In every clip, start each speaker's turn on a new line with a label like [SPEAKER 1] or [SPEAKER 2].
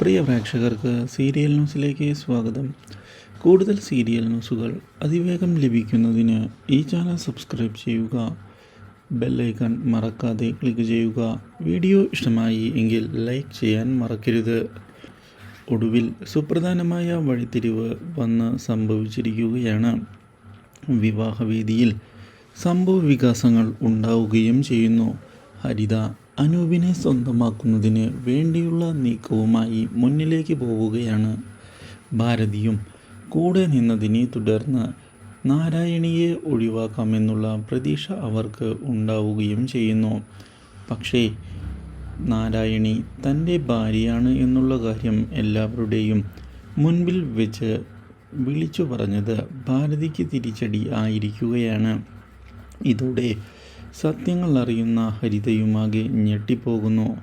[SPEAKER 1] പ്രിയ പ്രേക്ഷകർക്ക് സീരിയൽ ന്യൂസിലേക്ക് സ്വാഗതം. കൂടുതൽ സീരിയൽ ന്യൂസുകൾ അതിവേഗം ലഭിക്കുന്നതിന് ഈ ചാനൽ സബ്സ്ക്രൈബ് ചെയ്യുക. ബെല്ലൈക്കൺ മറക്കാതെ ക്ലിക്ക് ചെയ്യുക. വീഡിയോ ഇഷ്ടമായി എങ്കിൽ ലൈക്ക് ചെയ്യാൻ മറക്കരുത്. ഒടുവിൽ സുപ്രധാനമായ വഴിത്തിരിവ് വന്ന് സംഭവിച്ചിരിക്കുകയാണ്. വിവാഹവേദിയിൽ സംഭവ വികാസങ്ങൾ ഉണ്ടാവുകയും ചെയ്യുന്നു. ഹരിത അനൂപിനെ സ്വന്തമാക്കുന്നതിന് വേണ്ടിയുള്ള നീക്കവുമായി മുന്നിലേക്ക് പോവുകയാണ് ഭാരതിയും. കൂടെ നിന്നതിനെ തുടർന്ന് നാരായണിയെ ഒഴിവാക്കാമെന്നുള്ള പ്രതീക്ഷ അവർക്ക് ഉണ്ടാവുകയും ചെയ്യുന്നു. പക്ഷേ നാരായണി തന്റെ ഭാര്യയാണ് എന്നുള്ള കാര്യം എല്ലാവരുടെയും മുൻപിൽ വെച്ച് വിളിച്ചു പറഞ്ഞത് ഭാരതിക്ക് തിരിച്ചടി ആയിരിക്കുകയാണ്. ഇതോടെ സത്യങ്ങൾ അറിയുന്ന ഹരിതയുമാകെ ഞെട്ടിപ്പോകുന്നു.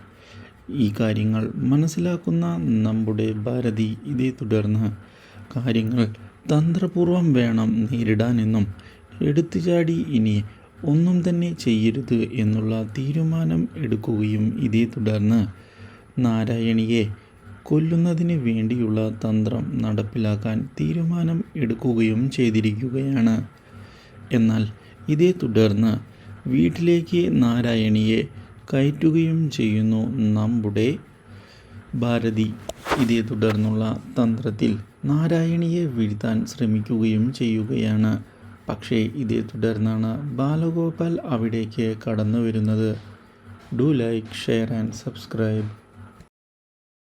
[SPEAKER 1] ഈ കാര്യങ്ങൾ മനസ്സിലാക്കുന്ന നമ്മുടെ ഭാരതി ഇതേ തുടർന്ന് കാര്യങ്ങൾ തന്ത്രപൂർവം വേണം നേരിടാനെന്നും എടുത്തുചാടി ഇനി ഒന്നും തന്നെ ചെയ്യരുത് എന്നുള്ള തീരുമാനം എടുക്കുകയും ഇതേ തുടർന്ന് നാരായണിയെ കൊല്ലുന്നതിന് വേണ്ടിയുള്ള തന്ത്രം നടപ്പിലാക്കാൻ തീരുമാനം എടുക്കുകയും ചെയ്തിരിക്കുകയാണ്. എന്നാൽ ഇതേ തുടർന്ന് വീട്ടിലേക്ക് നാരായണിയെ കയറ്റുകയും ചെയ്യുന്നു നമ്മുടെ ഭാരതി ഇതേ തുടർന്നുള്ള തന്ത്രത്തിൽ നാരായണിയെ വീഴ്ത്താൻ ശ്രമിക്കുകയും ചെയ്യുകയാണ്. പക്ഷേ ഇതേ തുടർന്നാണ് ബാലഗോപാൽ അവിടേക്ക് കടന്നു വരുന്നത് do like share and subscribe.